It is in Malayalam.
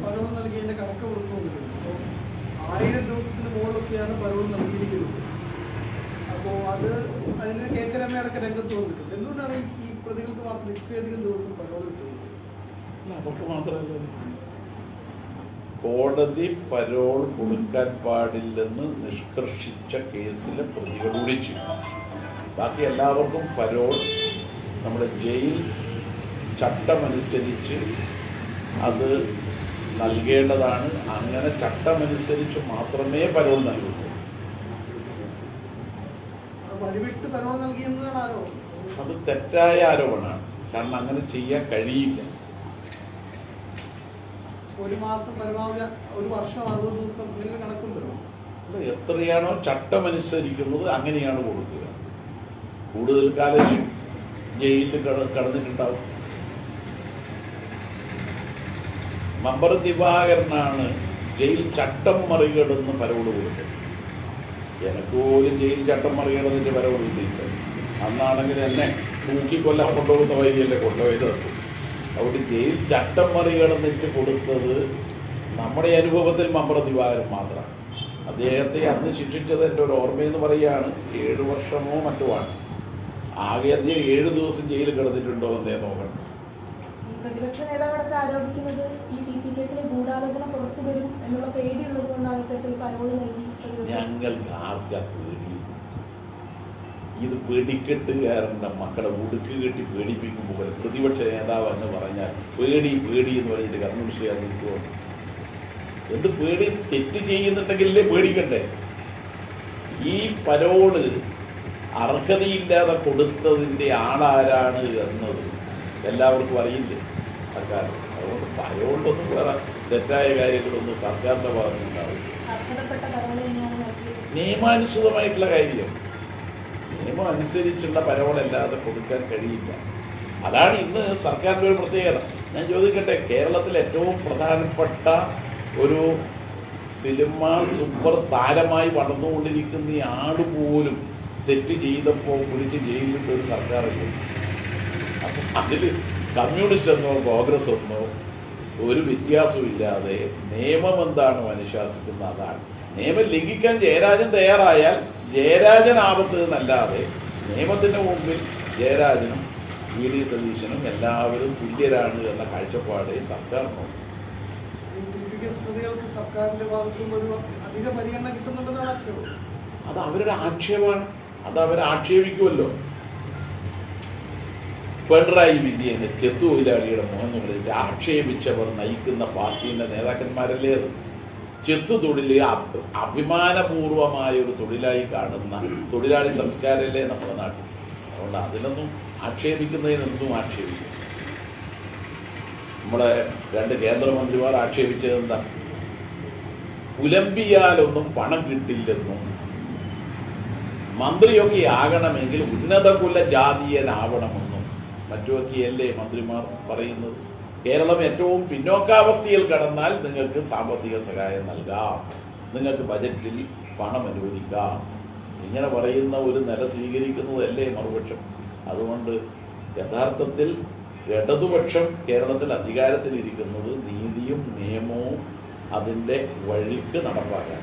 പരോൾ നൽകിയതിന്റെ കണക്ക് കൊടുത്തു വന്നിട്ടുണ്ട് അപ്പോൾ ആയിരം ദിവസത്തിന് മുകളിലൊക്കെയാണ് പരോൾ നൽകിയിരിക്കുന്നത്. അപ്പോൾ അത് അതിന് കെ കെ രമയടക്കം രംഗത്ത് വന്നിട്ടുണ്ട്. എന്തുകൊണ്ടാണ് ഈ- പ്രതികൾക്ക് മാത്രം ഇത്രയധികം ദിവസം പരോൾ കിട്ടുന്നത് അല്ല, അവർക്ക് മാത്രമല്ല കോടതി പരോൾ കൊടുക്കാൻ പാടില്ലെന്ന് നിഷ്കർഷിച്ച കേസിലെ പ്രതികൾ ഒഴിച്ചു ബാക്കി എല്ലാവർക്കും പരോൾ നമ്മുടെ ജയിൽ ചട്ടമനുസരിച്ച് അത് നൽകേണ്ടതാണ്. അങ്ങനെ ചട്ടമനുസരിച്ച് മാത്രമേ പരവ് നൽകൂ അത് തെറ്റായ ആരോപണമാണ്. കാരണം അങ്ങനെ ചെയ്യാൻ കഴിയില്ല. ഒരു മാസം പരമാവധി ഒരു വർഷം അറുപത് ദിവസം ഇങ്ങനെ കണക്കുണ്ടല്ലോ അത് എത്രയാണോ ചട്ടമനുസരിക്കുന്നത് അങ്ങനെയാണ് കൊടുക്കുക. കൂടുതൽ കാലം ജയിലിൽ കട- കടന്നിട്ടുണ്ടാവും. മമ്പർ ദിവാകരനാണ് ജയിൽ ചട്ടം മറികടന്ന് പരവോട് കൊടുത്തത്. എനിക്ക് പോലും ജയിൽ ചട്ടം മറികടന്നിട്ട് പരവോട് കിട്ടിയില്ല. അന്നാണെങ്കിൽ എന്നെ തൂക്കിക്കൊല്ലാൻ കൊണ്ടുപോകുന്ന വൈദ്യല്ലേ കൊണ്ടുപോയത്. അവിടെ ജയിൽ ചട്ടം മറികടന്നിട്ട് കൊടുത്തത് നമ്മുടെ അനുഭവത്തിൽ മമ്പറ ദിവാകരൻ മാത്രമാണ്. അദ്ദേഹത്തെ അന്ന് ശിക്ഷിച്ചത് എന്റെ ഒരു ഓർമ്മയെന്ന് പറയുകയാണ്. ഏഴ് വർഷമോ മറ്റുമാണ് ആകെ അദ്ദേഹം ഏഴ് ദിവസം ജയിലിൽ കിടന്നിട്ടുണ്ടോ എന്നേ നോക്കണം. പ്രതിപക്ഷ നേതാവടക്കം ആരോപിക്കുന്നത് ഈ ടി പി കേസിലെ ഗൂഢാലോചന പുറത്തു വരും എന്നുള്ള പേടിയുള്ളത് കൊണ്ടാണ് ഇത്തരത്തിൽ പരോൾ നൽകി ആർക്കാ പേടി? ഇത് പേടിക്കെട്ടുകാരന്റെ മക്കളെ ഉടുക്ക് കെട്ടി പേടിപ്പിക്കുമ്പോൾ പ്രതിപക്ഷ നേതാവ് എന്ന് പറഞ്ഞാൽ പേടി പേടി എന്ന് പറഞ്ഞിട്ട് കമ്മ്യൂണിസ്റ്റുകാർ നിൽക്കുമോ എന്ത് പേടി? തെറ്റ് ചെയ്യുന്നുണ്ടെങ്കിലേ പേടിക്കണ്ടേ? ഈ പരോൾ അർഹതയില്ലാതെ കൊടുത്തതിന്റെ ആളാരാണ് എന്നത് എല്ലാവർക്കും അറിയില്ലേ? സർക്കാർ. അതുകൊണ്ട് ഭയമുണ്ടൊന്നും വേറെ തെറ്റായ കാര്യങ്ങളൊന്നും സർക്കാരിന്റെ ഭാഗത്തുനിന്നുണ്ടാവും നിയമാനുസൃതമായിട്ടുള്ള കാര്യം. നിയമം അനുസരിച്ചുള്ള പരവളല്ലാതെ കൊടുക്കാൻ കഴിയില്ല. അതാണ് ഇന്ന് സർക്കാരിന്റെ ഒരു പ്രത്യേകത. ഞാൻ ചോദിക്കട്ടെ കേരളത്തിൽ ഏറ്റവും പ്രധാനപ്പെട്ട ഒരു സിനിമ സൂപ്പർ താരമായി വളർന്നുകൊണ്ടിരിക്കുന്ന ഈ ആട് പോലും തെറ്റ് ചെയ്തപ്പോൾ പിടിച്ച് ജയിലിലിട്ട് ഒരു സർക്കാരില്ല? അപ്പം അതിൽ കമ്മ്യൂണിസ്റ്റ് എന്നോ കോൺഗ്രസ് എന്നോ ഒരു വ്യത്യാസവും ഇല്ലാതെ നിയമം എന്താണ് അനുശാസിക്കുന്നത് അതാണ്. നിയമം ലംഘിക്കാൻ ജയരാജൻ തയ്യാറായാൽ ജയരാജൻ ആപത്ത് എന്നല്ലാതെ നിയമത്തിന്റെ മുമ്പിൽ ജയരാജനും വി ഡി സതീശനും എല്ലാവരും തുല്യരാണ് എന്ന കാഴ്ചപ്പാട് സർക്കാർ നോക്കും. അത് അവരുടെ ആക്ഷേപമാണ്. അത് അവരെ ആക്ഷേപിക്കുമല്ലോ. പിണറായി വിജയനെ ചെത്തുതൊഴിലാളിയുടെ മുഖങ്ങളിൽ ആക്ഷേപിച്ചവർ നയിക്കുന്ന പാർട്ടിയുടെ നേതാക്കന്മാരല്ലേ അത്? ചെത്തുതൊഴിൽ അഭ- അഭിമാനപൂർവമായ ഒരു തൊഴിലായി കാണുന്ന തൊഴിലാളി സംസ്കാരമല്ലേ നമ്മുടെ നാട്ടിൽ? അതുകൊണ്ട് അതിനൊന്നും ആക്ഷേപിക്കുന്നതിനൊന്നും ആക്ഷേപിക്കും നമ്മുടെ രണ്ട് കേന്ദ്രമന്ത്രിമാർ ആക്ഷേപിച്ചത് എന്താ പുലമ്പിയാലൊന്നും പണം കിട്ടില്ലെന്നും മന്ത്രിയൊക്കെ ആകണമെങ്കിൽ ഉന്നത കുല ജാതീയനാവണമെന്നും മറ്റുമൊക്കെയല്ലേ മന്ത്രിമാർ പറയുന്നത്? കേരളം ഏറ്റവും പിന്നോക്കാവസ്ഥയിൽ കടന്നാൽ നിങ്ങൾക്ക് സാമ്പത്തിക സഹായം നൽകാം. നിങ്ങൾക്ക് ബജറ്റിൽ പണം അനുവദിക്കാം. ഇങ്ങനെ പറയുന്ന ഒരു നില സ്വീകരിക്കുന്നതല്ലേ മറുപക്ഷം? അതുകൊണ്ട് യഥാർത്ഥത്തിൽ ഇടതുപക്ഷം കേരളത്തിൽ അധികാരത്തിലിരിക്കുന്നത് നീതിയും നിയമവും അതിന്റെ വഴിക്ക് നടപ്പാക്കാൻ